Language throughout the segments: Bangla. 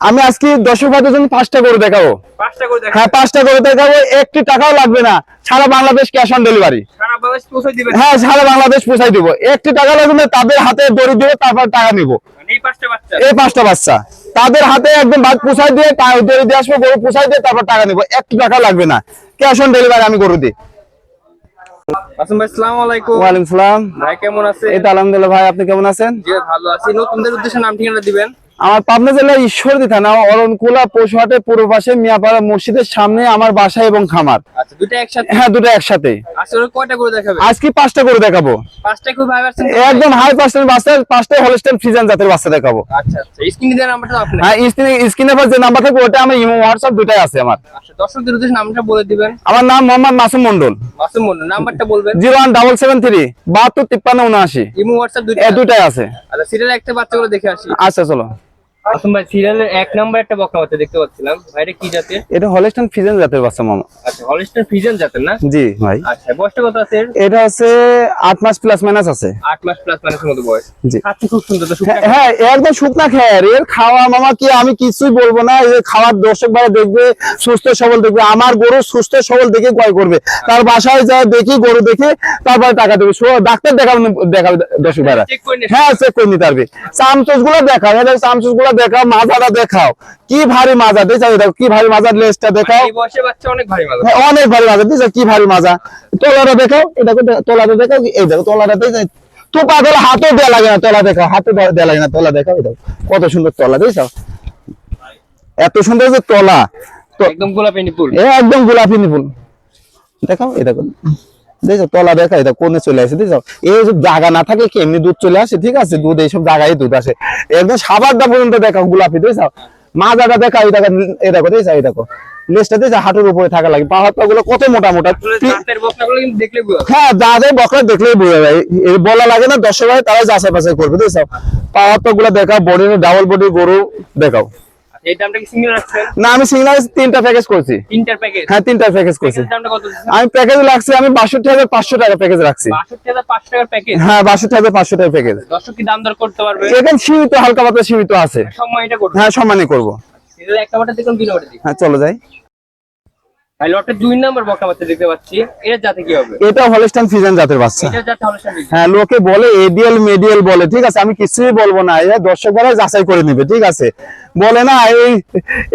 আমি আজকে দর্শক ভাইদের জন্য পাঁচটা দেখাবো। করে দেখা হ্যাঁ পাঁচটা গরু দেখাবো একটি টাকাও লাগবে না। সারা বাংলাদেশ ক্যাশ অন ডেলিভারি হ্যাঁ সারা বাংলাদেশ পৌঁছাই দিব। একটি টাকা লাগবে না তাদের হাতে দড়ি দিব তারপর টাকা নিব। মানে এই পাঁচটা বাচ্চা। তাদের হাতে একদম ভাত পোষাই দিয়ে দড়ি দিয়ে আসব গরু পোষাই দিয়ে তারপর টাকা নিব। একটি টাকা লাগবে না। ক্যাশ অন ডেলিভারি আমি গরু দিই। আসসালামু আলাইকুম। ওয়ালাইকুম সালাম। ভাই কেমন আছে এই তো আলহামদুলিল্লাহ ভাই আপনি কেমন আছেন? জি ভালো আছি। নতুনদের উদ্দেশ্যে নাম ঠিকানা দিবেন। আমার পাবনা জেলার ঈশ্বরদী থানা অরণকুলা পশুহাটের পূর্ব পাশে মিয়াপাড়া মসজিদের সামনে আমার বাসা এবং খামার। আচ্ছা হ্যাঁ দুটো একসাথে। আসলে কয়টা করে দেখাবে? আজকে পাঁচটা করে দেখাবো। পাঁচটা খুব ভাই পাচ্ছেন একদম হাই পার্সেন্ট বাচ্চা পাঁচটাই হলস্টেন ফ্রিজান জাতের বাচ্চা দেখাবো। আচ্ছা আচ্ছা হ্যাঁ স্ক্রিনে যে নাম্বার থাকবে ওটা আমার ইমো হোয়াটসঅ্যাপ দুটাই আছে আমার। দর্শকদের উদ্দেশ্যে নামটা বলে দিবেন। আমার নাম মোহাম্মদ মাসুম মন্ডল মাসুম মন্ডল নাম্বারটা বলবেন। Zero one double seven three বাহাত্তর তিপ্পান্ন উনআশি। ইমো হোয়াটসঅ্যাপ দুটাই আছে। আচ্ছা সিরিয়াল একটা বাচ্চাগুলো দেখে আসি। আচ্ছা চলো। আসুন ভাই সিরিয়ালের এক নাম্বার একটা বকনা বাচ্চা দেখতে পাচ্ছিলাম। ভাইটা কি জাতের? এটা হলস্টেন ফ্রিজেন জাতের বাচ্চা মামা। আচ্ছা হলিস্টার ফিজন জাতের না? জি ভাই। আচ্ছা বয়সটা কত আছে এটা হচ্ছে আট মাস প্লাস মাইনাস আছে। আট মাস প্লাস মাইনাসের মতো বয়স। জি। খাচ্ছে খুব সুন্দর তো হ্যাঁ, শুকনা হ্যাঁ একদম শুকনা খেয়ার এর খাওয়া মামা কি আমি কিছুই বলব না। এই খাওয়ার দর্শক ভাই দেখবে সুস্থ সবল দেখবে। আমার গরু সুস্থ সবল দেখে ক্রয় করবে। তার বাসায় যায় দেখি গরু দেখে তারপরে টাকা দেবে। ডাক্তার দেখাবে দেখাবে দর্শক ভাইরা। হ্যাঁ চেক করে নিতে পারবে। চামচুসগুলো দেখাও গুলো দেখাও মাজাটা দেখাও। কি ভারী মাজা দেখো দেখো কি ভারী মাজার লেজটা দেখাও? এই বাচ্চা অনেক ভারী মাল হ্যাঁ, অনেক ভারী মাজা দিছে কি ভারী মাজা? তোলাটা দেখাও এটা তোলাটা দেখাও এই দেখো তোলাটা দেখো তোপা গেলে হাতও দেওয়া লাগে না তলা দেখাও। হাতে দেওয়া লাগে না তলা দেখাও দেখো। কত সুন্দর তলা দেখছ? এত সুন্দর যে তলা। তো একদম গোলাপি নিপুল এ একদম গোলাপি নিপুল দেখাও এই দেখো। দেখো তলা দেখা এটা কোনে চলে আসে দেখো এই সব জায়গা না থাকে কি এমনি দুধ চলে আসে ঠিক আছে? দুধ এইসব জায়গায় দুধ আসে। একদম সাবারটা পর্যন্ত দেখাও গোলাপি দেখছ? মাজাটা দেখা এই দেখো এই দেখো দেখছ? এই দেখো। লেজটা দেখছ? হাঁটুর উপরে থাকা লাগে। পা হাতগুলো কত মোটা মোটা। হ্যাঁ বকরা দেখলেই বোঝা যায়। এই বলা লাগে না দর্শক ভাই তারা যাচাই বাছাই করবে দেখছ? পা হাতগুলো দেখাও ডাবল বডি গরু দেখাও। এই দামটা কি সিঙ্গেল রাখছেন না আমি তিনটা প্যাকেজ করছি। তিনটার প্যাকেজ হ্যাঁ তিনটা প্যাকেজ করছি। দামটা কত আমি প্যাকেজ রাখছি টাকা প্যাকেজ রাখছি। টাকার প্যাকেজ হ্যাঁ বাষট্টি হাজার পাঁচশো টাকা প্যাকেজ দর্শক কি দাম দর করতে পারবে? এখানে সীমিত হালকা পাতলা সীমিত আছে। সময় এটা করবে। হ্যাঁ সম্মানই করব। এটা একটা বাটা দেখুন দুই নম্বরে হ্যাঁ চলো যাই। ভাই লটের দুই নম্বর বকনা বাচ্চা দেখতে পাচ্ছি। এটা জাতে কি হবে? এটা হলস্টান ফিজান জাতের বাচ্চা। এটা জাতে হলে হ্যাঁ লোকে বলে এডিএল মেডিএল বলে ঠিক আছে? আমি কিছুই বলব না এরা দর্শকরা যাচাই করে নেবে ঠিক আছে? বলে না এই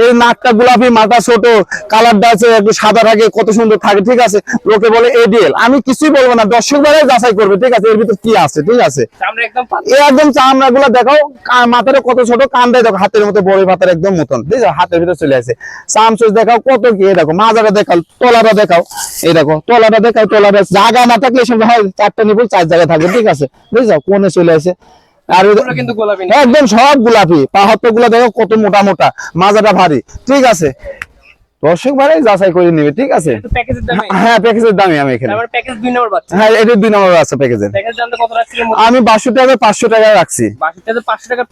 এই নাকটা গোলাপি মাথা ছোট কালারটা আছে একটু সাদা থাকে কত সুন্দর থাকে ঠিক আছে? লোকে বলে এডিএল। আমি কিছুই বলব না দর্শকরা যাচাই করবে ঠিক আছে? এর ভিতর কি আছে ঠিক আছে? একদম চামড়া গুলা দেখাও কা- মাথাটা কত ছোট কান্দায় দেখো হাতের মতো বড় পাতার একদম মতন ঠিক আছে? হাতের ভিতর চলে আসে। চামচুস দেখাও কত কি দেখো মাজাটা দেখাও তলাটা দেখাও। এই দেখো দেখাও জায়গা না থাকলে এসব হয় চারটা চার জায়গায় থাকবে ঠিক আছে? বুঝছ? কোনে চলে আসে। আর কিন্তু গোলাপি একদম সব গোলাপি। গুলা দেখো কত মোটা মোটা মাজাটা ভারী ঠিক আছে? দর্শক ভাই যাচাই করে নিবে ঠিক আছে? প্যাকেজের দামে। হ্যাঁ প্যাকেজের দামই আমি এখানে। হ্যাঁ এটা দুই নম্বর আছে প্যাকেজের। আমি বাষট্টি হাজার পাঁচশো টাকা রাখছি।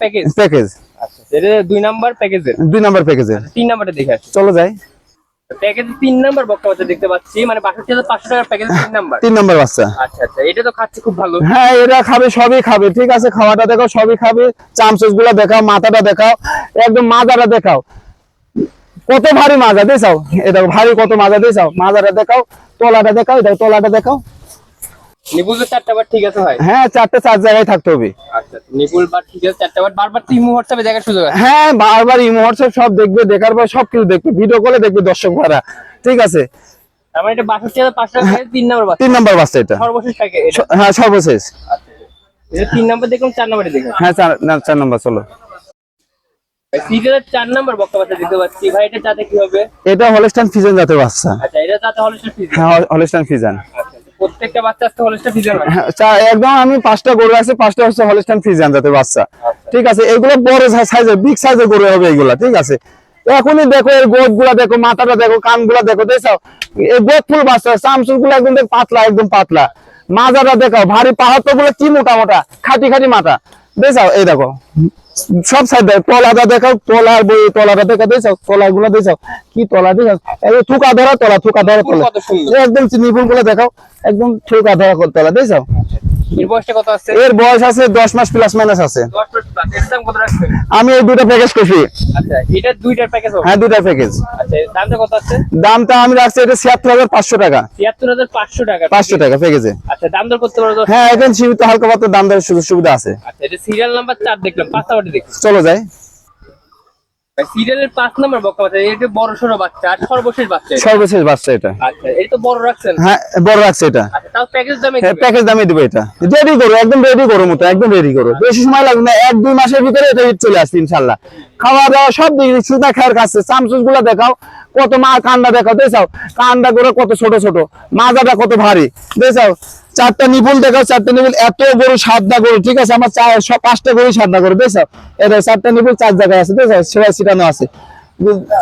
প্যাকেজ? প্যাকেজ। আচ্ছা দুই নাম্বার প্যাকেজের। দুই নম্বর প্যাকেজের। তিন নাম্বারটা দেখে চলো যাই। প্যাকেজ তিন নাম্বার বক্তা বাচ্চা দেখতে পাচ্ছি। মানে বাষট্টি হাজার পাঁচশো টাকার প্যাকেজ তিন নাম্বার। তিন নম্বর বাচ্চা আচ্ছা আচ্ছা এটা তো খাচ্ছে খুব ভালো। হ্যাঁ এরা খাবে সবই খাবে ঠিক আছে? খাওয়াটা দেখাও সবই খাবে। চামচুসগুলা দেখাও মাথাটা দেখাও একদম মাজাটা দেখাও। কত ভারী মাজা দিয়ে চাও ভারী কত মাজা দেখাও মাজাটা দেখাও তলাটা দেখাও দেখো তলাটা দেখাও। নিপুলের চারটা বার ঠিক আছে ভাই? হ্যাঁ চারটে চার জায়গায় থাকতে হবে। আচ্ছা নিপুল বার ঠিক আছে চারটা বার বারবার তো ইমো হোয়াটসঅ্যাপে দেখার সুযোগ আছে। হ্যাঁ বারবার ইমো হোয়াটসঅ্যাপ সব দেখবে দেখার পর সবকিছু দেখবে ভিডিও কলে দেখবে দর্শক ভাড়া ঠিক আছে? তার মানে এটা পাঁচশো টাকা তিন নাম্বার বাচ্চা তিন নম্বর বাচ্চা এটা। সর্বশেষ স- হ্যাঁ সর্বশেষ। আচ্ছা, এটা তিন নাম্বার দেখুন চার নাম্বারে দেখুন হ্যাঁ চার চার নম্বর চলো। সিরিয়ালের চার নাম্বার বক্তা বাচ্চা দেখতে পাচ্ছি। ভাই এটা চাতে কি হবে? এটা হলস্টান ফিজেন জাতের বাচ্চা আচ্ছা এটা চাতে হলস্টার ফিজ হ্যাঁ হলস্টান ফিজান। আচ্ছা। প্রত্যেকটা বাচ্চা হয় একদম আমি পাঁচটা গরু আছে পাঁচটা হচ্ছে হলিস্টান ফ্রিজিয়ান জাতের বাচ্চা। ঠিক আছে এগুলো বড় সাইজের বিগ সাইজের গরু হবে এগুলা ঠিক আছে? এখনই দেখো এর গোদগুলা দেখো মাথাটা দেখো কানগুলা দেখো দেখছ? এই গোদ ফুল বাচ্চা চামচুরগুলো একদম দেখ পাতলা একদম পাতলা। মাজাটা দেখো ভারী পাহাড় তো গুলো কি মোটা মোটা খাটি খাটি মাথা। দেখছ? এই দেখো। সব সাইড দেখো তলাটা দেখাও তলার বই তলাটা দেখা দিয়েছ? তলা গুলো দিয়েছ? কি তলা দিয়েছ? এই থুকা ধরা তলা থুকা ধরা তলা। একদম চিনি একদম নিপুলগুলো দেখাও একদম থুকা ধরা তলা দিয়েছ? এর বয়স কত আছে? এর বয়স আছে দশ মাস প্লাস মাইনাস আছে। আমি এই দুটো প্যাকেজ করছি। আচ্ছা এটা দুইটার প্যাকেজ হ্যাঁ দুটা প্যাকেজ আচ্ছা দামটা কত আছে? দামটা আমি রাখছি এটা ছিয়াত্তর হাজার পাঁচশো টাকা। তিয়াত্তর হাজার পাঁচশো টাকা। পাঁচশো টাকা প্যাকেজে আচ্ছা দাম দর করতে পারো হ্যাঁ এখন সীমিত হালকা পাতলা দাম দরের সুযোগ সুবিধা আছে। আচ্ছা এটা সিরিয়াল নাম্বার চার দেখলাম পাঁচ দেখলাম চলো যাই। সিরিয়ালের পাঁচ নাম্বার বাচ্চা এটা বড় সড়ো বাচ্চা আর সর্বশেষ বাচ্চা সর্বশেষ বাচ্চা এটা। আচ্ছা এটা তো বড় রাখছেন? হ্যাঁ বড় রাখছে এটা। আচ্ছা তাও প্যাকেজ দামে হ্যাঁ প্যাকেজ দামে দিব এটা। রেডি করো একদম রেডি করো মতো একদম রেডি করো। বেশি সময় লাগবে না এক দুই মাসের ভিতরে এটা চলে আসছে ইনশাল্লাহ খাওয়া দাওয়া সব দিক সুদা খাওয়ার কাছে চামচুসগুলা দেখাও কত মা কান্ডা দেখাও দেখাও। কান্ডা করে কত ছোট ছোট মাজাটা কত ভারী দেখাও। চারটা নিপুল দেখাও চারটা নিপুল এত গরু সাতটা গরু ঠিক আছে? আমার চার পাঁচটা গরু সাতটা গরু দেখাও এটা চারটা নিপুল চার জায়গায় আছে দেখাও সেবা ছিটানো আছে।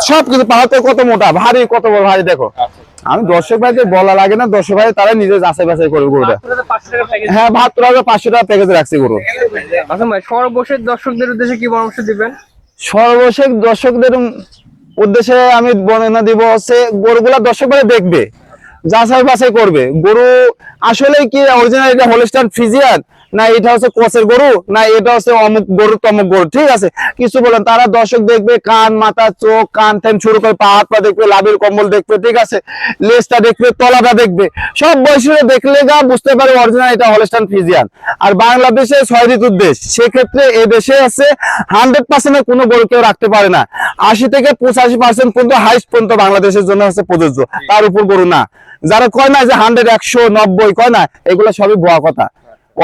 সব কিছু পাহাড় কত মোটা ভারী কত বড় ভারী দেখো। আমি দর্শক ভাইদের বলা লাগে না দর্শক ভাই তারা নিজে যাচাই বাছাই করবে গরুটা। হ্যাঁ বাহাত্তর হাজার পাঁচশো টাকা প্যাকেজে রাখছি গরু। আচ্ছা সর্বশেষ দর্শকদের উদ্দেশ্যে কি পরামর্শ দিবেন? সর্বশেষ দর্শকদের উদ্দেশ্যে আমি বর্ণনা দিব হচ্ছে গরুগুলা দর্শক ভাই দেখবে। যাচাই বাছাই করবে। গরু আসলে কি অরিজিনাল এটা হোলস্টার ফিজিয়ান না, এটা হচ্ছে কোচের গরু, না, এটা হচ্ছে অমুক গরু তমুক গরু, ঠিক আছে? কিছু বলেন, তারা দর্শক দেখবে, কান, মাথা, চোখ, কান থ্যান শুরু করে পা, হাত পা দেখবে, লাভের কম্বল দেখবে, ঠিক আছে? লেজটা দেখবে, তলাটা দেখবে, সব বয়সে দেখলে গা বুঝতে পারে অরিজিনাল এটা হলস্টান ফিজিয়ান আর বাংলাদেশে ছয় ঋতুর দেশ, সেক্ষেত্রে এ দেশে আছে হান্ড্রেড পার্সেন্টের কোনো গরু কেউ রাখতে পারে না। আশি থেকে পঁচাশি পার্সেন্ট পর্যন্ত হাইস্ট পর্যন্ত বাংলাদেশের জন্য হচ্ছে প্রযোজ্য, তার উপর গরু না। যারা কয় না যে হান্ড্রেড একশো, নব্বই, কয় না, এগুলো সবই ভুয়া কথা।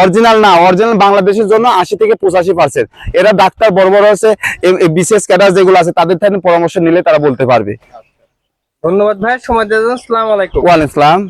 অরিজিনাল না অরিজিনাল বাংলাদেশের জন্য আশি থেকে পঁচাশি পার্সেন্ট এরা ডাক্তার বড় বড় আছে বিশেষ ক্যাডার যেগুলো আছে তাদের থেকে পরামর্শ নিলে তারা বলতে পারবে। ধন্যবাদ ভাই সময় দেওয়ার জন্য। আলাইকুম। ওয়ালাইকুম আসসালাম।